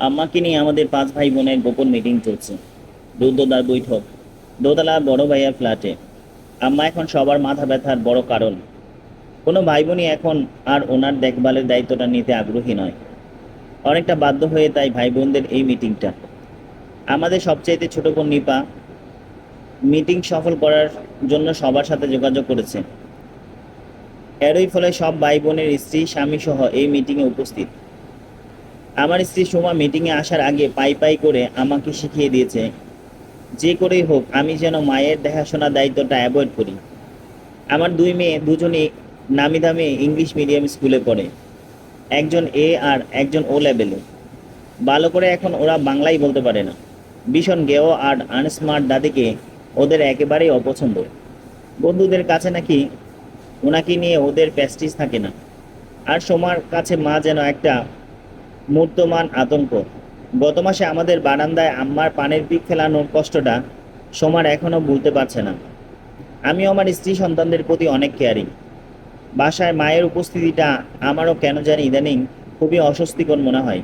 আম্মাকে নিয়ে আমাদের পাঁচ ভাই বোনের গোপন মিটিং চলছে। রুদ্রদার বৈঠক। দোতলা বড় ভাইয়ার ফ্ল্যাটে আম্মা এখন সবার মাথা ব্যথার বড় কারণ। কোনো ভাই বোনই এখন আর ওনার দেখভালের দায়িত্বটা নিতে আগ্রহী নয়। অনেকটা বাধ্য হয়ে তাই ভাই বোনদের এই মিটিংটা আমাদের সবচাইতে ছোট বোন নিপা মিটিং সফল করার জন্য সবার সাথে যোগাযোগ করেছে। এরই ফলে সব ভাই বোনের স্ত্রী স্বামী সহ এই মিটিংয়ে উপস্থিত। আমার স্ত্রী সোমা মিটিংয়ে আসার আগে পাই পাই করে আমাকে শিখিয়ে দিয়েছে, যে করেই হোক আমি যেন মায়ের দেখাশোনার দায়িত্বটা অ্যাভয়েড করি। আমার দুই মেয়ে দুজনেই নামি দামি ইংলিশ মিডিয়াম স্কুলে পড়ে। একজন এ আর একজন ও লেভেলে ভালো করে এখন ওরা বাংলাই বলতে পারে না। ভীষণ গেও আর আনস্মার্ট দাদিকে ওদের একেবারেই অপছন্দ। বন্ধুদের কাছে নাকি ওনাকে নিয়ে ওদের প্যাস্টিস থাকে না। আর সোমার কাছে মা যেন একটা মূর্তমান আতঙ্ক। গত মাসে আমাদের বারান্দায় আম্মার পানের পিক ফেলানোর কষ্টটা সোমার এখনও ভুলতে পারছে না। আমি আমার স্ত্রী সন্তানদের প্রতি অনেক কেয়ারিং বাসায় মায়ের উপস্থিতিটা আমারও কেন জানি ইদানিং খুবই অস্বস্তিকর মনে হয়।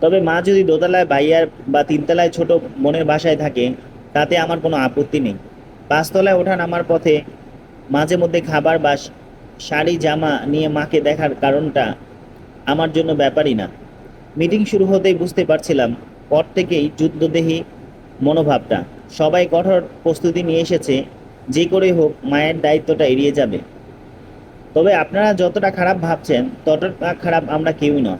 তবে মা যদি দোতলায় বাইয়ার বা তিনতলায় ছোট মনের বাসায় থাকে, তাতে আমার কোনো আপত্তি নেই। পাঁচতলায় ওঠান আমার পথে মাঝে মধ্যে খাবার বা শাড়ি জামা নিয়ে মাকে দেখার কারণটা আমার জন্য ব্যাপারই না। মিটিং শুরু হতেই বুঝতে পারছিলাম পর থেকেই যুদ্ধদেহী মনোভাবটা। সবাই কঠোর প্রস্তুতি নিয়ে এসেছে, যে করেই হোক মায়ের দায়িত্বটা এড়িয়ে যাবে। তবে আপনারা যতটা খারাপ ভাবছেন, ততটা খারাপ আমরা কেউই নয়।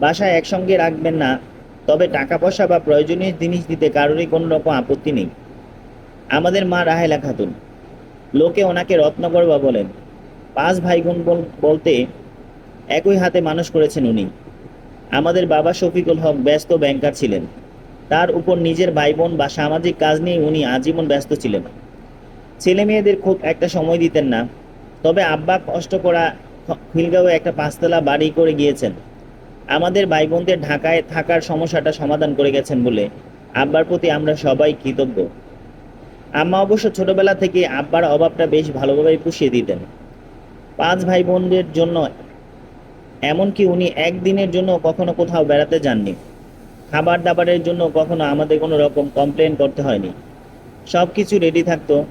বাসায় একসঙ্গে রাখবেন না, তবে টাকা পয়সা বা প্রয়োজনীয় জিনিস দিতে কারোরই কোনো রকম আপত্তি নেই। আমাদের মা রাহেলা খাতুন। লোকে ওনাকে রত্নগর্বা বলেন। পাঁচ ভাই বোন বল- বলতে একই হাতে মানুষ করেছেন উনি। আমাদের বাবা শফিকুল হক ব্যস্ত ব্যাংকার ছিলেন। তার উপর নিজের ভাই বোন বা সামাজিক কাজ নিয়ে উনি আজীবন ব্যস্ত ছিলেন। ছেলে মেয়েদের খুব একটা সময় দিতেন না, তবে আব্বা কষ্ট করা খ- খিলগাঁওয়ে একটা পাঁচতলা বাড়ি করে গিয়েছেন। আমাদের ভাই বোনদের ঢাকায় থাকার সমস্যাটা সমাধান করে গেছেন বলে আব্বার প্রতি আমরা সবাই কৃতজ্ঞ। আম্মা অবশ্য ছোটবেলা থেকে আব্বার অভাবটা বেশ ভালোভাবেই পুষিয়ে দিতেন। পাঁচ ভাই বোনদের জন্য এমনকি উনি একদিনের জন্য কখনো কোথাও বেড়াতে যাননি। খাবার দাবারের জন্য কখনো আমাদের কোনো রকম কমপ্লেন করতে হয়নি। সব কিছু রেডি থাকতো।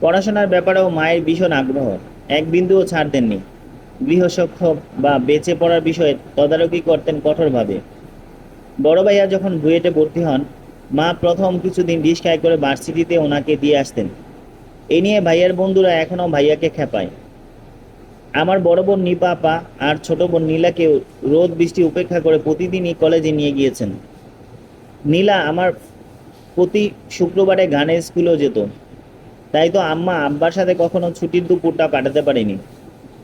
পড়াশোনার ব্যাপারেও মায়ের ভীষণ আগ্রহ। এক বিন্দুও ছাড় দেননি। গৃহশিক্ষক বা বেঁচে পড়ার বিষয়ে তদারকি করতেন কঠোরভাবে। বড় ভাইয়া যখন বুয়েটে ভর্তি হন, মা প্রথম কিছুদিন রিস্কায় করে ভার্সিটিতে ওনাকে দিয়ে আসতেন। এ নিয়ে ভাইয়ার বন্ধুরা এখনও ভাইয়াকে খেপায়। আমার বড় বোন নিপা, আপা আর ছোট বোন নীলাকেও রোদ বৃষ্টি উপেক্ষা করে প্রতিদিনই কলেজে নিয়ে গিয়েছেন। নীলা আমার প্রতি শুক্রবারে গানের স্কুলেও যেত। তাই তো আম্মা আব্বার সাথে কখনো ছুটির দুপুরটা কাটাতে পারিনি।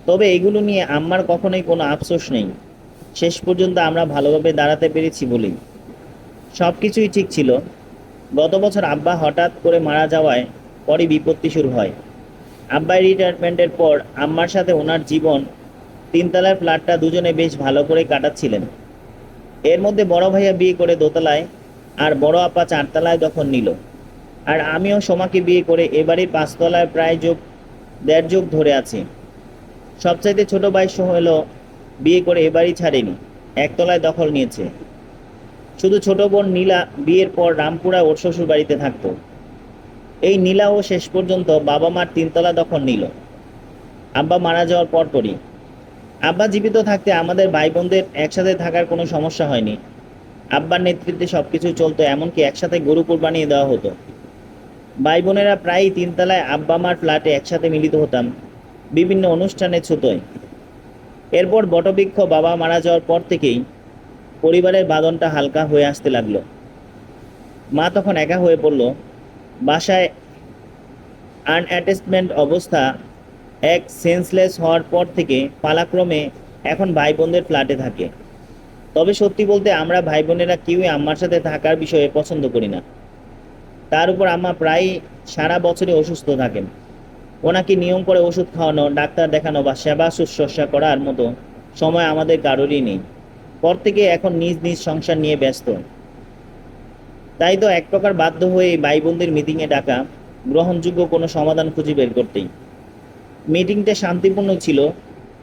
তবে এগুলো নিয়ে আম্মার কখনোই কোনো আফসোস নেই। শেষ পর্যন্ত আমরা ভালোভাবে দাঁড়াতে পেরেছি বলেই সব কিছুই ঠিক ছিল। গত বছর আব্বা হঠাৎ করে মারা যাওয়ায় পরে বিপত্তি শুরু হয়। আব্বাই রিটায়ারমেন্টের পর আম্মার সাথে ওনার জীবন, তিনতলার ফ্ল্যাটটা দুজনে বেশ ভালো করে কাটাচ্ছিলেন। এর মধ্যে বড় ভাইয়া বিয়ে করে দোতলায় আর বড় আপা চারতলায় দখল নিল। আর আমিও সোমাকে বিয়ে করে এবারই পাঁচতলায় প্রায় যোগ, দেড় যুগ ধরে আছি। সবচাইতে ছোট ভাই হলো বিয়ে করে এবারই ছাড়েনি, একতলায় দখল নিয়েছে। শুধু ছোট বোন নীলা বিয়ের পর রামপুরা ওর শ্বশুর বাড়িতে থাকতো। এই নীলাও শেষ পর্যন্ত বাবা মার তিনতলা দখল নিল। আব্বা মারা যাওয়ার পরপরই। আব্বা জীবিত থাকতে আমাদের ভাই বোনদের একসাথে থাকার কোনো সমস্যা হয়নি। আব্বার নেতৃত্বে সব কিছু চলতো এমনকি একসাথে গরু কোরবানিয়ে দেওয়া হতো। ভাই বোনেরা প্রায়ই তিনতলায় আব্বা মার ফ্ল্যাটে একসাথে মিলিত হতাম, বিভিন্ন অনুষ্ঠানে ছুতোয়। এরপর বটবৃক্ষ বাবা মারা যাওয়ার পর থেকেই পরিবারের বাঁধনটা হালকা হয়ে আসতে লাগল। মা তখন একা হয়ে পড়ল বাসায় আনঅ্যাটাচমেন্ট অবস্থা এক সেন্সলেস হওয়ার পর থেকে পালাক্রমে এখন ভাই বোনদের ফ্ল্যাটে থাকে। তবে সত্যি বলতে আমরা ভাই বোনেরা কেউই আম্মার সাথে থাকার বিষয়ে পছন্দ করি না। তার উপর আম্মা প্রায় সারা বছরই অসুস্থ থাকেন। ওনাকে নিয়ম করে ওষুধ খাওয়ানো, ডাক্তার দেখানো বা সেবা শুশ্রূষা করার মতো সময় আমাদের কারোরই নেই। পর থেকে এখন নিজ নিজ সংসার নিয়ে ব্যস্ত। তাই তো এক প্রকার বাধ্য হয়ে ভাই বোনদের মিটিংয়ে ডাকা গ্রহণযোগ্য কোনো সমাধান খুঁজে বের করতেই। মিটিংটা শান্তিপূর্ণ ছিল।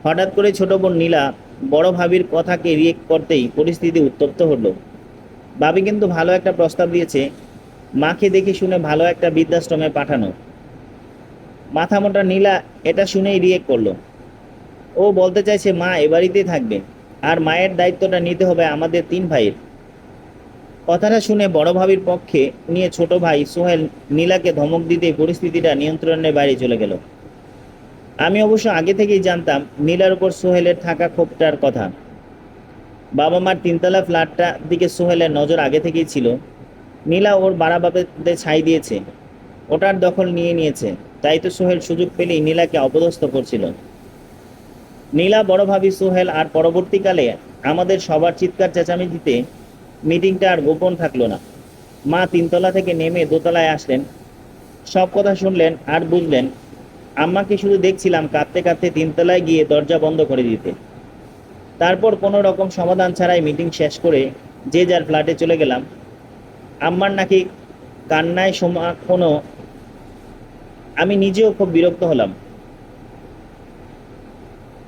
হঠাৎ করে ছোট বোন নীলা বড় ভাবির কথাকে রিয়েক্ট করতেই পরিস্থিতি উত্তপ্ত হলো। ভাবি কিন্তু ভালো একটা প্রস্তাব দিয়েছে। মাকে দেখে শুনে ভালো একটা বৃদ্ধাশ্রমে পাঠানো। মাথা মোটা নীলা এটা শুনেই রিয়েক্ট করল। ও বলতে চাইছে, মা, এ বাড়িতেই থাকবে। আর মায়ের দায়িত্বটা নিতে হবে আমাদের তিন ভাইয়ের। কথাটা শুনে বড় ভাবির পক্ষে নিয়ে ছোট ভাই সোহেল নীলাকে ধমক দিতে পরিস্থিতিটা নিয়ন্ত্রণের বাইরে চলে গেল। আমি অবশ্য আগে থেকেই জানতাম নীলার উপর সোহেলের থাকা ক্ষোভটার কথা। বাবা মার তিনতলা ফ্ল্যাটটা দিকে সোহেলের নজর আগে থেকেই ছিল। নীলা ওর বাড়া বাপেতে ছাই দিয়েছে। ওটার দখল নিয়ে নিয়েছে। তাই তো সোহেল সুযোগ পেলেই নীলাকে অপদস্থ করছিল। নীলা, বড় ভাবি, সোহেল আর পরবর্তীকালে আমাদের সবার চিৎকার চেঁচামেচিতে মিটিংটা আর গোপন থাকল না। মা তিনতলা থেকে নেমে দোতলায় আসলেন। সব কথা শুনলেন আর বুঝলেন। আম্মাকে শুধু দেখছিলাম কাঁদতে কাঁদতে তিনতলায় গিয়ে দরজা বন্ধ করে দিতে। তারপর কোনো রকম সমাধান ছাড়াই মিটিং শেষ করে যে যার ফ্ল্যাটে চলে গেলাম। আম্মার নাকি কান্নায় সমা কোনো আমি নিজেও খুব বিরক্ত হলাম।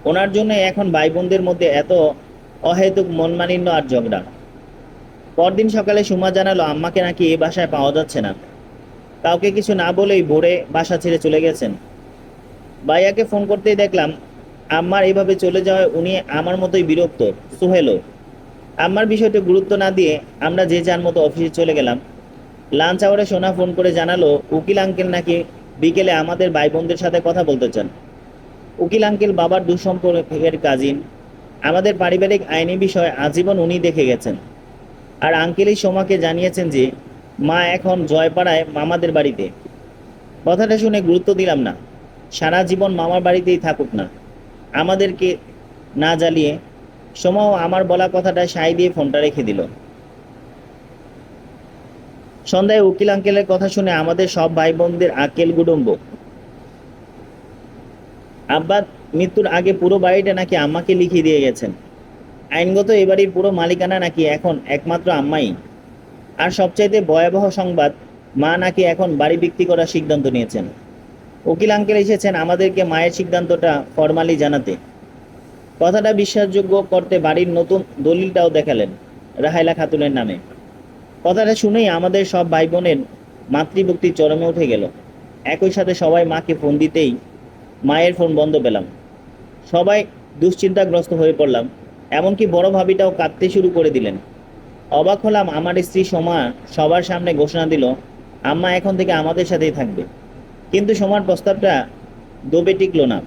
ওনার জন্য এখন ভাই বোনদের মধ্যে এত অহেতুক মনমালিন্য আর ঝগড়া। পরদিন সকালে সুমা জানালো, আম্মাকে নাকি এ বাসায় পাওয়া যাচ্ছে না। কাউকে কিছু না বলেই ভোরে বাসা ছেড়ে চলে গেছেন। ভাইয়াকে ফোন করতেই দেখলাম, আম্মার এইভাবে চলে যাওয়ায় উনি আমার মতোই বিরক্ত। সুহেলও। আম্মার বিষয়টি গুরুত্ব না দিয়ে আমরা যে যার মতো অফিসে চলে গেলাম। লাঞ্চ আওয়ারে সোনা ফোন করে জানালো, উকিল আঙ্কেল নাকি বিকেলে আমাদের ভাই বোনদের সাথে কথা বলতে চান? উকিল আঙ্কেল বাবার দুঃসম্পর্কের কাজিন। আমাদের পারিবারিক আইনি বিষয় আজীবন উনি দেখে গেছেন। আর আঙ্কেলই সোমাকে জানিয়েছেন যে, মা এখন জয়পাড়ায় মামাদের বাড়িতে। কথাটা শুনে গুরুত্ব দিলাম না। সারা জীবন মামার বাড়িতেই থাকুক না। আমাদেরকে না জ্বালিয়ে সোমাও আমার বলা কথাটা সাই দিয়ে ফোনটা রেখে দিল। সন্ধ্যায় উকিল আঙ্কেলের কথা শুনে আমাদের সব ভাই বোনদের আকেল গুডম্ব। আব্বা, মৃত্যুর আগে পুরো বাড়িটা নাকি আমাকে লিখিয়ে দিয়ে গেছেন? আইনগত এ বাড়ির পুরো মালিকানা নাকি এখন একমাত্র আম্মাই? আর সবচাইতে ভয়াবহ সংবাদ, মা নাকি এখন বাড়ি বিক্রি করার সিদ্ধান্ত নিয়েছেন। উকিল আঙ্কেল এসেছেন আমাদেরকে মায়ের সিদ্ধান্তটা ফরমালি জানাতে। কথাটা বিশ্বাসযোগ্য করতে বাড়ির নতুন দলিলটাও দেখালেন রাহাইলা খাতুনের নামে। কথাটা শুনেই আমাদের সব ভাই বোনের মাতৃভক্তি চরমে উঠে গেল। একই সাথে সবাই মাকে ফোন দিতেই মায়ের ফোন বন্ধ পেলাম। সবাই দুশ্চিন্তাগ্রস্ত হয়ে পড়লাম। এমনকি বড় ভাবিটাও কাঁদতে শুরু করে দিলেন। অবাক হলাম আমার স্ত্রী সোমা সবার সামনে ঘোষণা দিল, আম্মা এখন থেকে আমাদের সাথেই থাকবে। কিন্তু সোমার প্রস্তাবটা দোবে টিকলো না।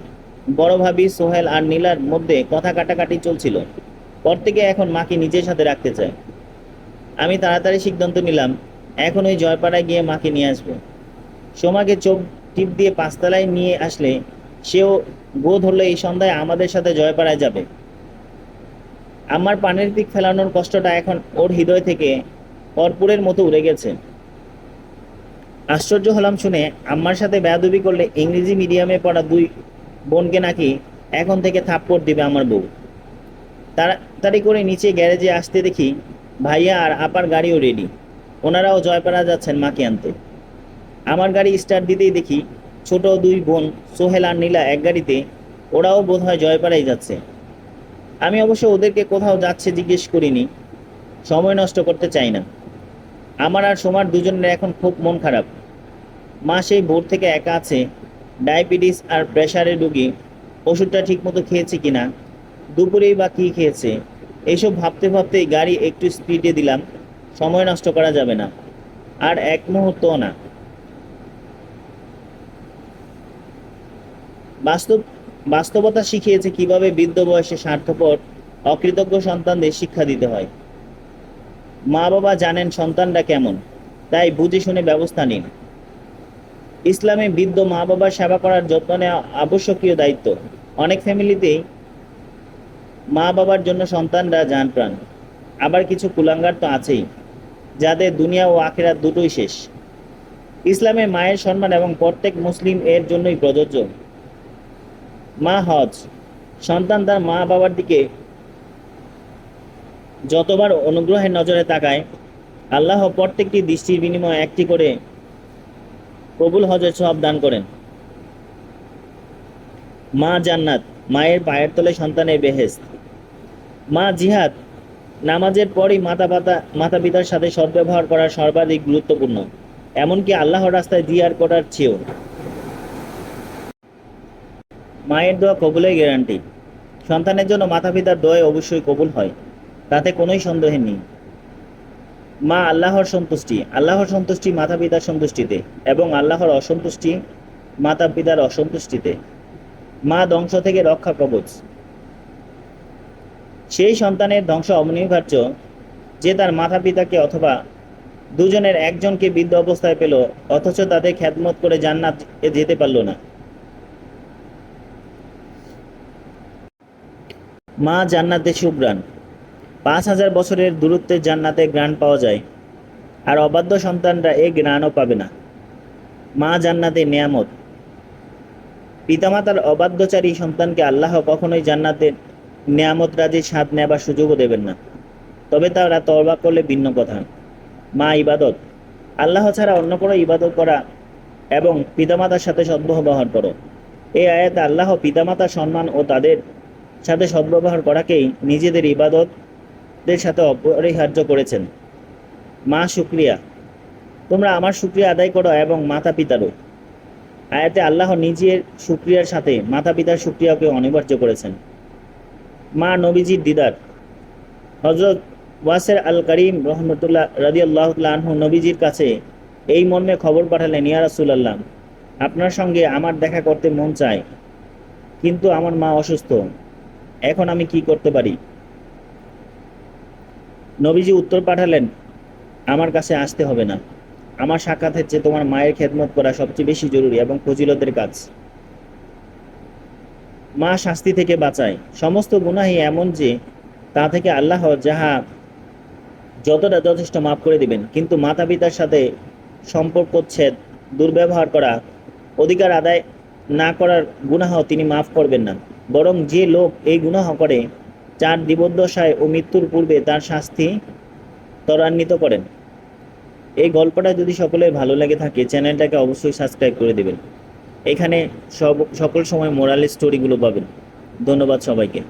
বড় ভাবি সোহেল আর নীলার মধ্যে কথা কাটাকাটি চলছিল। পর থেকে এখন মাকে নিজের সাথে রাখতে চায়। আমি তাড়াতাড়ি সিদ্ধান্ত নিলাম, এখন ওই জয়পাড়ায় গিয়ে মাকে নিয়ে আসব। সোমাকে চোখ টিপ দিয়ে পাঁচতলায় নিয়ে আসলে সেও গো ধরলে, এই সন্ধ্যায় আমাদের সাথে জয়পাড়ায় যাবে। আমার পানের পিক ফেলানোর কষ্টটা এখন ওর হৃদয় থেকে কর্পূরের মতো উড়ে গেছে। আশ্চর্য হলাম শুনে আম্মার সাথে বেয়াদবি করলে ইংরেজি মিডিয়ামে পড়া দুই বোনকে নাকি এখন থেকে থাপ্পড় দিবে আমার বউ। তাড়াতাড়ি করে নিচে গ্যারেজে আসতে দেখি ভাইয়া আর আপার গাড়িও রেডি ওনারাও জয়পাড়া যাচ্ছেন মাকে আনতে। আমার গাড়ি স্টার্ট দিতেই দেখি ছোট দুই বোন সোহেল আর নীলা এক গাড়িতে, ওরাও বোধহয় জয়পাড়াই যাচ্ছে। আমি অবশ্য ওদেরকে কোথাও যাচ্ছে জিজ্ঞেস করিনি। সময় নষ্ট করতে চাই না। আমার আর সোমার দুজনের এখন খুব মন খারাপ। মা সেই ভোর থেকে একা আছে। ডায়াবেটিস আর প্রেশারের রুগী। ওষুধটা ঠিকমতো খেয়েছে কিনা? দুপুরেই বা কী খেয়েছে? এইসব ভাবতে ভাবতেই গাড়ি একটু স্পিডে দিলাম। সময় নষ্ট করা যাবে না। আর এক মুহূর্তও না। বাস্তব বাস্তবতা শিখিয়েছে কীভাবে বৃদ্ধ বয়সে স্বার্থপর, অকৃতজ্ঞ সন্তানদের শিক্ষা দিতে হয়। মা বাবা জানেন সন্তানরা কেমন, তাই বুঝে শুনে ব্যবস্থা নিন। ইসলামে বৃদ্ধ মা বাবার সেবা করার যত্ন নেওয়া আবশ্যকীয় দায়িত্ব। অনেক ফ্যামিলিতেই মা বাবার জন্য সন্তানরা যান প্রাণ আবার কিছু কুলাঙ্গার তো আছেই, যাদের দুনিয়া ও আখেরাত দুটোই শেষ। ইসলামে মায়ের সম্মান এবং প্রত্যেক মুসলিম এর জন্যই প্রযোজ্য। মা হজ। সন্তান তার মা বাবার দিকে যতবার অনুগ্রহের নজরে তাকায়, আল্লাহ প্রত্যেকটি দৃষ্টির বিনিময়ে একটি করে কবুল হজের সব দান করেন। মা জান্নাত, মায়ের পায়ের তলে সন্তানের বেহেস্ত মা জিহাদ, নামাজের পরই মাতা পাতা, মাতা পিতার সাথে সদ্ব্যবহার করা সর্বাধিক গুরুত্বপূর্ণ। এমনকি আল্লাহর রাস্তায় জিয়ার করার চেয়েও। মায়ের দোয়া কবুলের গ্যারান্টি। সন্তানের জন্য মাতা পিতার দোয়া অবশ্যই কবুল হয়, তাতে কোনোই সন্দেহ নেই। মা আল্লাহর সন্তুষ্টি আল্লাহর সন্তুষ্টি মাতা পিতার সন্তুষ্টিতে এবং আল্লাহর অসন্তুষ্টি মাতা পিতার অসন্তুষ্টিতে। মা ধ্বংস থেকে রক্ষা কবচ। সেই সন্তানের ধ্বংস অনিবার্য, যে তার মাতা পিতাকে অথবা দুজনের একজনকে বৃদ্ধ অবস্থায় পেল, অথচ তাদের খ্যাতমত করে জান্নাত যেতে পারল না। মা জান্নাতে সুগ্রাণ। পাঁচ হাজার বছরের দূরত্বে জান্নাতে গ্রাণ পাওয়া যায়, আর অবাধ্য সন্তানরা এ গ্রাণও পাবে না। মা জান্নাতে নিয়ামত। পিতামাতার অবাধ্যচারী সন্তানকে আল্লাহ কখনোই জান্নাতের নিয়ামত রাজির স্বাদ নেবার সুযোগও দেবেন না। তবে তারা তরবা করলে ভিন্ন কথা। মা ইবাদত। আল্লাহ ছাড়া অন্য কোনো ইবাদত করা এবং পিতামাতার সাথে সদ্ব্যবহার করো। এই আয়াতে আল্লাহ পিতামাতার সম্মান ও তাদের সাথে সদ্ব্যবহার করাকেই নিজেদের ইবাদতদের সাথে অপরিহার্য করেছেন। মা শুক্রিয়া। তোমরা আমার শুক্রিয়া আদায় করো এবং মাতা পিতারও আয়াতে আল্লাহ নিজের শুক্রিয়ার সাথে মাতা পিতার শুক্রিয়াকে অনিবার্য করেছেন। মা নবীজির দিদার। হজরত ওয়াসের আল করিম রহমতুল্লাহ রাজি আল্লাহ নবীজির কাছে এই মর্মে খবর পাঠালেন, ইয়া রাসূলুল্লাহ, আপনার সঙ্গে আমার দেখা করতে মন চায়, কিন্তু আমার মা অসুস্থ। এখন আমি কি করতে পারি? নবীজি উত্তর পাঠালেন, আমার কাছে আসতে হবে না। আমার সাক্ষাৎ হচ্ছে তোমার মায়ের খেদমত করা সবচেয়ে বেশি জরুরি এবং ফজিলতের কাজ। মা শাস্তি থেকে বাঁচায়। সমস্ত গুনাহি এমন যে, তা থেকে আল্লাহ যাহা যতটা যথেষ্ট মাফ করে দিবেন। কিন্তু মাতা পিতার সাথে সম্পর্কচ্ছেদ দুর্ব্যবহার করা, অধিকার আদায় না করার গুনাহ তিনি মাফ করবেন না। বরং যে লোক এই গুনাহ করে চার দিবদ্দশায় ও মৃত্যুর পূর্বে তার শাস্তি ত্বরান্বিত করেন। এই গল্পটা যদি সকলের ভালো লাগে থাকে, চ্যানেলটাকে অবশ্যই সাবস্ক্রাইব করে দেবেন। এখানে সব, সকল সময় মোরাল স্টোরিগুলো পাবেন। ধন্যবাদ সবাইকে।